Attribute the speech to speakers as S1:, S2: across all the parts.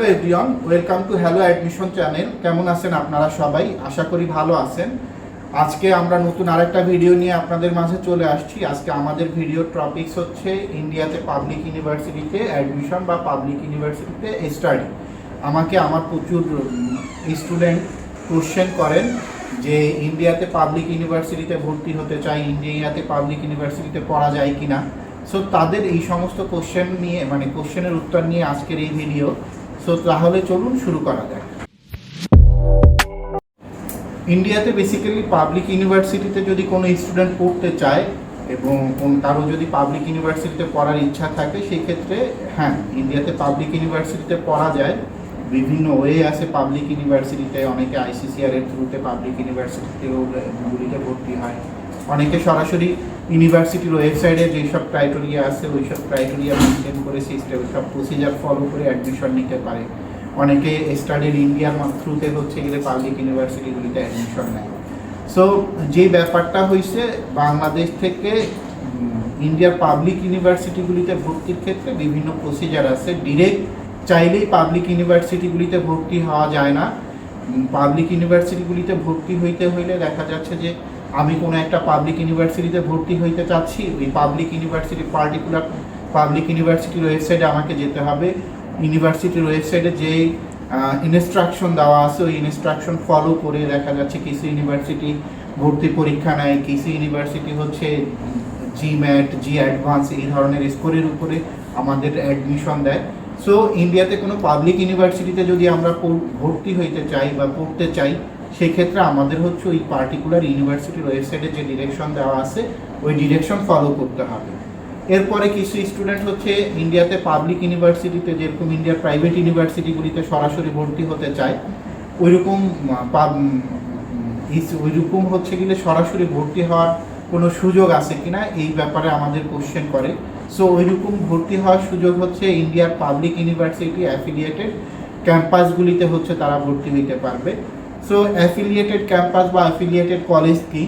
S1: Hello everyone, welcome to hello admission channel. কেমন আছেন আপনারা সবাই? আশা করি ভালো আছেন। আজকে আমরা নতুন আরেকটা ভিডিও নিয়ে আপনাদের মাঝে চলে আসছি। আজকে আমাদের ভিডিও টপিকস হচ্ছে ইন্ডিয়াতে পাবলিক ইউনিভার্সিটিতে অ্যাডমিশন বা পাবলিক ইউনিভার্সিটিতে স্টাডি আমাকে আমার প্রচুর স্টুডেন্ট কোশ্চেন করেন যে ইন্ডিয়াতে পাবলিক ইউনিভার্সিটিতে ভর্তি হতে চাই, ইন্ডিয়াতে পাবলিক ইউনিভার্সিটিতে পড়া যায় কি না সো তাদের এই সমস্ত কোশ্চেন নিয়ে মানে কোশ্চেনের উত্তর নিয়ে আজকের এই ভিডিও সো তাহলে চলুন শুরু করা যাক। ইন্ডিয়াতে বেসিক্যালি পাবলিক ইউনিভার্সিটিতে যদি কোনো স্টুডেন্ট পড়তে চায় এবং কারও যদি পাবলিক ইউনিভার্সিটিতে পড়ার ইচ্ছা থাকে সেই ক্ষেত্রে হ্যাঁ ইন্ডিয়াতে পাবলিক ইউনিভার্সিটিতে পড়া যায়। বিভিন্ন ওয়ে আছে পাবলিক ইউনিভার্সিটিতে অনেকে আইসিসিআর এর থ্রুতে পাবলিক ইউনিভার্সিটিতেও ভর্তি হয়। অনেকে সরাসরি ইউনিভার্সিটির ওয়েবসাইটে যেসব ক্রাইটেরিয়া আছে ওই সব ক্রাইটেরিয়া মেনটেন করে সিস্টেম সব প্রসিজার ফলো করে অ্যাডমিশন নিতে পারে। অনেকে স্টাডির ইন্ডিয়ার থ্রুতে হচ্ছে গেলে পাবলিক ইউনিভার্সিটিগুলিতে অ্যাডমিশন নেয়। সো যে ব্যাপারটা হয়েছে বাংলাদেশ থেকে ইন্ডিয়ার পাবলিক ইউনিভার্সিটিগুলিতে ভর্তির ক্ষেত্রে বিভিন্ন প্রসিজার আছে। ডিরেক্ট চাইলেই পাবলিক ইউনিভার্সিটিগুলিতে ভর্তি হওয়া যায় না। পাবলিক ইউনিভার্সিটিগুলিতে ভর্তি হইতে হইলে দেখা যাচ্ছে যে আমি কোনো একটা পাবলিক ইউনিভার্সিটিতে ভর্তি হইতে চাচ্ছি, ওই পাবলিক ইউনিভার্সিটি পার্টিকুলার পাবলিক ইউনিভার্সিটির ওয়েবসাইটে আমাকে যেতে হবে। ইউনিভার্সিটির ওয়েবসাইটে যে ইনস্ট্রাকশন দেওয়া আছে, ওই ইনস্ট্রাকশন ফলো করে দেখা যাচ্ছে কিছু ইউনিভার্সিটি ভর্তি পরীক্ষা নেয়। কিছু ইউনিভার্সিটি হচ্ছে জি ম্যাট জি অ্যাডভান্স এই ধরনের স্কোরের উপরে আমাদের অ্যাডমিশন দেয়। সো ইন্ডিয়াতে কোনো পাবলিক ইউনিভার্সিটিতে যদি আমরা ভর্তি হইতে চাই বা পড়তে চাই সেক্ষেত্রে আমাদের হচ্ছে ওই পার্টিকুলার ইউনিভার্সিটির ওয়েবসাইটে যে ডিরেকশন দেওয়া আছে, ওই ডিরেকশন ফলো করতে হবে। এরপরে কিছু স্টুডেন্ট হচ্ছে ইন্ডিয়াতে পাবলিক ইউনিভার্সিটিতে যেরকম ইন্ডিয়ার প্রাইভেট ইউনিভার্সিটিগুলিতে সরাসরি ভর্তি হতে চায়, ওইরকম ওইরকম হচ্ছে গেলে সরাসরি ভর্তি হওয়ার কোনো সুযোগ আছে কিনা, এই ব্যাপারে আমাদের কোশ্চেন করে। সো ওইরকম ভর্তি হওয়ার সুযোগ হচ্ছে ইন্ডিয়ার পাবলিক ইউনিভার্সিটি অ্যাফিলিয়েটেড ক্যাম্পাসগুলিতে হচ্ছে তারা ভর্তি হইতে পারবে। সো অ্যাফিলিয়েটেড ক্যাম্পাস বা অ্যাফিলিয়েটেড কলেজ কি?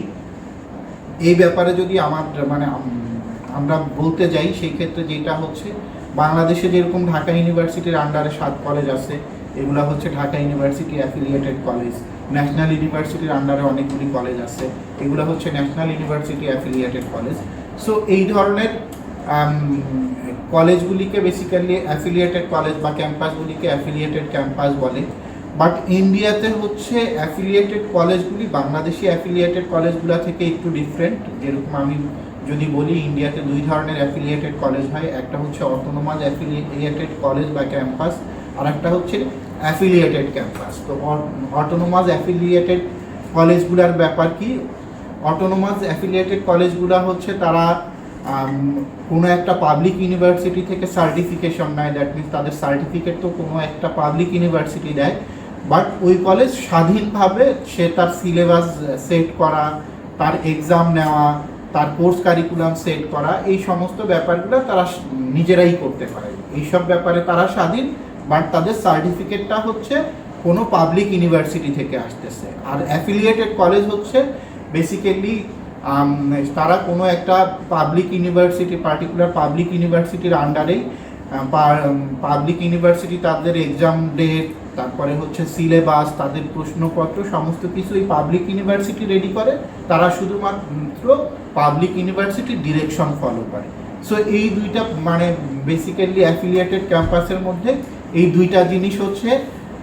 S1: এই ব্যাপারে যদি আমার মানে আমরা বলতে যাই, সেই ক্ষেত্রে যেটা হচ্ছে, বাংলাদেশে যেরকম ঢাকা ইউনিভার্সিটির আন্ডারে সাত কলেজ আছে, এগুলো হচ্ছে Dhaka university affiliated college national ইউনিভার্সিটির আন্ডারে অনেকগুলি কলেজ আছে, এগুলো হচ্ছে national university affiliated college so এই ধরনের কলেজগুলিকে বেসিক্যালি অ্যাফিলিয়েটেড কলেজ বা ক্যাম্পাসগুলিকে অ্যাফিলিয়েটেড ক্যাম্পাস বলে। বাট ইন্ডিয়াতে হচ্ছে অ্যাফিলিয়েটেড কলেজগুলি, বাংলাদেশি অ্যাফিলিয়েটেড কলেজগুলো থেকে একটু ডিফারেন্ট যেরকম আমি যদি বলি, ইন্ডিয়াতে দুই ধরনের অ্যাফিলিয়েটেড কলেজ হয়। একটা হচ্ছে অটোনোমাস অ্যাফিলিয়েটেড কলেজ বা ক্যাম্পাস আর একটা হচ্ছে অ্যাফিলিয়েটেড ক্যাম্পাস তো অটোনোমাস অ্যাফিলিয়েটেড কলেজগুলোর ব্যাপার কি? অটোনোমাস অ্যাফিলিয়েটেড কলেজগুলো হচ্ছে তারা কোনো একটা পাবলিক ইউনিভার্সিটি থেকে সার্টিফিকেশন নেয়। দ্যাট মিনস তাদের সার্টিফিকেট তো কোনো একটা পাবলিক ইউনিভার্সিটি দেয়। বাট ওই কলেজ স্বাধীনভাবে সে তার সিলেবাস সেট করা, তার এক্সাম নেওয়া, তার কোর্স কারিকুলাম সেট করা, এই সমস্ত ব্যাপারগুলো তারা নিজেরাই করতে পারে। এইসব ব্যাপারে তারা স্বাধীন বাট তাদের সার্টিফিকেটটা হচ্ছে কোনো পাবলিক ইউনিভার্সিটি থেকে আসতেছে। আর অ্যাফিলিয়েটেড কলেজ হচ্ছে বেসিক্যালি তারা কোনো একটা পাবলিক ইউনিভার্সিটি পার্টিকুলার পাবলিক ইউনিভার্সিটির আন্ডারেই পাবলিক ইউনিভার্সিটি তাদের এক্সাম ডেট তারপরে হচ্ছে সিলেবাস তাদের প্রশ্নপত্র, সমস্ত কিছু এই পাবলিক ইউনিভার্সিটি রেডি করে। তারা শুধুমাত্র পাবলিক ইউনিভার্সিটির ডিরেকশন ফলো করে। সো এই দুইটা মানে বেসিক্যালি অ্যাফিলিয়েটেড ক্যাম্পাসের মধ্যে এই দুইটা জিনিস হচ্ছে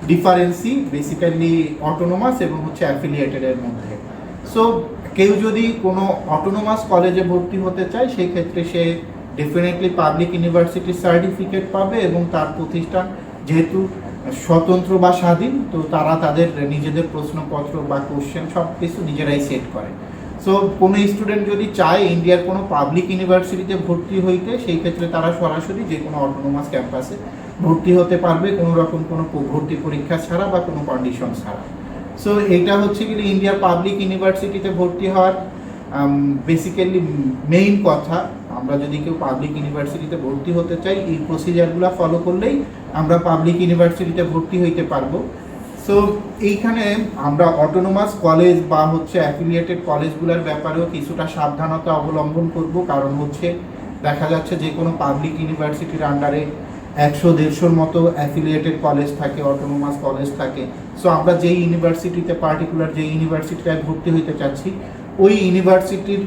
S1: ডিফারেন্সি বেসিক্যালি অটোনোমাস এবং হচ্ছে অ্যাফিলিয়েটেডের মধ্যে। সো কেউ যদি কোনো অটোনোমাস কলেজে ভর্তি হতে চায় সেই ক্ষেত্রে সে ডেফিনেটলি পাবলিক ইউনিভার্সিটির সার্টিফিকেট পাবে এবং তার প্রতিষ্ঠান যেহেতু স্বতন্ত্র বা স্বাধীন, তো তারা তাদের নিজেদের প্রশ্নপত্র বা কোশ্চেন সব কিছু নিজেরাই সেট করে। সো কোনো স্টুডেন্ট যদি চায় ইন্ডিয়ার কোনো পাবলিক ইউনিভার্সিটিতে ভর্তি হইতে, সেই ক্ষেত্রে তারা সরাসরি যে কোনো অটোনোমাস ক্যাম্পাসে ভর্তি হতে পারবে, কোনো রকম কোনো ভর্তি পরীক্ষা ছাড়া বা কোনো কন্ডিশন ছাড়া। সো এটা হচ্ছে কি ইন্ডিয়ার পাবলিক ইউনিভার্সিটিতে ভর্তি হওয়ার বেসিক্যালি মেইন কথা। আমরা যদি কেউ পাবলিক ইউনিভার্সিটিতে ভর্তি হতে চাই, এই প্রসিজারগুলো ফলো করলেই আমরা পাবলিক ইউনিভার্সিটিতে ভর্তি হইতে পারব। সো এইখানে আমরা অটোনোমাস কলেজ বা হচ্ছে অ্যাফিলিয়েটেড কলেজগুলোর ব্যাপারেও কিছুটা সাবধানতা অবলম্বন করব। কারণ হচ্ছে দেখা যাচ্ছে যে কোনো পাবলিক ইউনিভার্সিটির আন্ডারে একশো, দেড়শোর মতো অ্যাফিলিয়েটেড কলেজ থাকে অটোনোমাস কলেজ থাকে। সো আমরা যেই ইউনিভার্সিটিতে পার্টিকুলার যে ইউনিভার্সিটিটায় ভর্তি হইতে চাচ্ছি ওই ইউনিভার্সিটির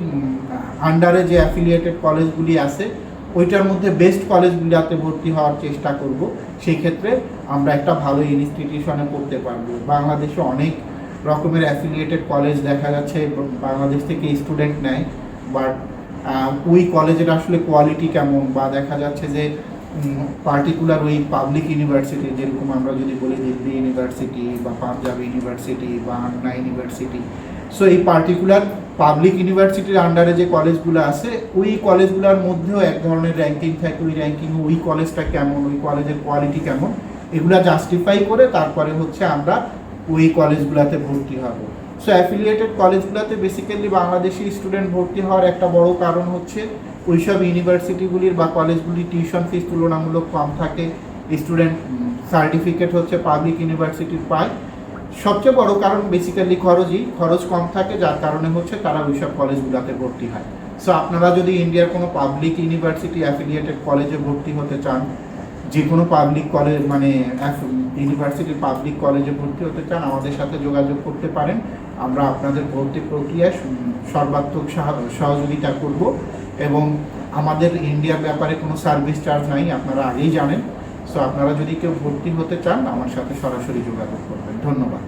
S1: আন্ডারে যে অ্যাফিলিয়েটেড কলেজগুলি আছে, ওইটার মধ্যে বেস্ট কলেজগুলোতে ভর্তি হওয়ার চেষ্টা করব। সেই ক্ষেত্রে আমরা একটা ভালো ইনস্টিটিউশনে পড়তে পারব। বাংলাদেশে অনেক রকমের অ্যাফিলিয়েটেড কলেজ দেখা যাচ্ছে বাংলাদেশ থেকে স্টুডেন্ট নেয়। বাট ওই কলেজের আসলে কোয়ালিটি কেমন? বা দেখা যাচ্ছে যে পার্টিকুলার ওই পাবলিক ইউনিভার্সিটি যেরকম আমরা যদি বলি দিল্লি ইউনিভার্সিটি বা পাঞ্জাব ইউনিভার্সিটি বা আন্না ইউনিভার্সিটি সো এই পার্টিকুলার পাবলিক ইউনিভার্সিটির আন্ডারে যে কলেজগুলো আছে, ওই কলেজগুলোর মধ্যেও এক ধরনের র্যাঙ্কিং থাকে। ওই র্যাঙ্কিং ওই কলেজটা কেমন, ওই কলেজের কোয়ালিটি কেমন, এগুলো জাস্টিফাই করে তারপরে হচ্ছে আমরা ওই কলেজগুলোতে ভর্তি হব। সো অ্যাফিলিয়েটেড কলেজগুলোতে বেসিক্যালি বাংলাদেশি স্টুডেন্ট ভর্তি হওয়ার একটা বড় কারণ হচ্ছে, ওইসব ইউনিভার্সিটিগুলির বা কলেজগুলির টিউশন ফিস তুলনামূলক কম থাকে। স্টুডেন্ট সার্টিফিকেট হচ্ছে পাবলিক ইউনিভার্সিটির পায়। সবচেয়ে বড় কারণ বেসিক্যালি খরচই, খরচ কম থাকে, যার কারণে হচ্ছে তারা ওইসব কলেজগুলোতে ভর্তি হয়। সো আপনারা যদি ইন্ডিয়ার কোনো পাবলিক ইউনিভার্সিটি অ্যাফিলিয়েটেড কলেজে ভর্তি হতে চান যে কোনো পাবলিক কলেজ মানে ইউনিভার্সিটির পাবলিক কলেজে ভর্তি হতে চান, আমাদের সাথে যোগাযোগ করতে পারেন। আমরা আপনাদের ভর্তি প্রক্রিয়ায় সর্বাত্মক সাহা- সহযোগিতা করব। এবং আমাদের ইন্ডিয়ার ব্যাপারে কোনো সার্ভিস চার্জ নাই, আপনারা আগেই জানেন। সো আপনারা যদি কেউ ভর্তি হতে চান আমার সাথে সরাসরি যোগাযোগ করবেন। ধন্যবাদ।